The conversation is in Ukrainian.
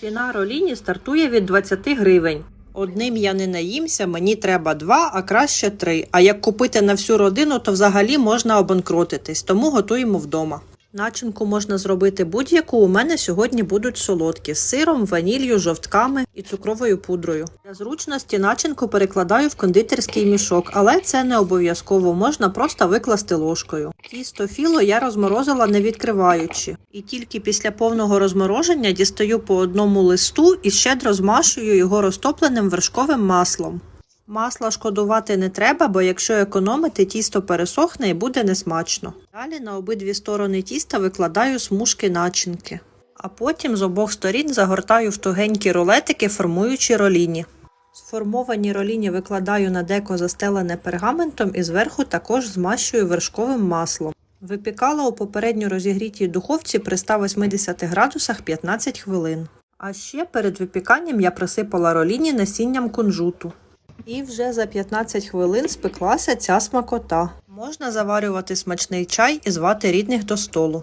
Ціна роліні стартує від 20 гривень. Одним я не наїмся, мені треба два, а краще три. А як купити на всю родину, то взагалі можна обанкротитись, тому готуємо вдома. Начинку можна зробити будь-яку. У мене сьогодні будуть солодкі з сиром, ваніллю, жовтками і цукровою пудрою. Для зручності начинку перекладаю в кондитерський мішок, але це не обов'язково, можна просто викласти ложкою. Тісто філо я розморозила не відкриваючи, і тільки після повного розмороження дістаю по одному листу і щедро змашую його розтопленим вершковим маслом. Масла шкодувати не треба, бо якщо економити, тісто пересохне і буде несмачно. Далі на обидві сторони тіста викладаю смужки начинки, а потім з обох сторін загортаю в тугенькі рулетики, формуючи роліні. Сформовані роліні викладаю на деко застелене пергаментом і зверху також змащую вершковим маслом. Випікала у попередньо розігрітій духовці при 180 градусах 15 хвилин. А ще перед випіканням я присипала роліні насінням кунжуту. І вже за 15 хвилин спеклася ця смакота. Можна заварювати смачний чай і звати рідних до столу.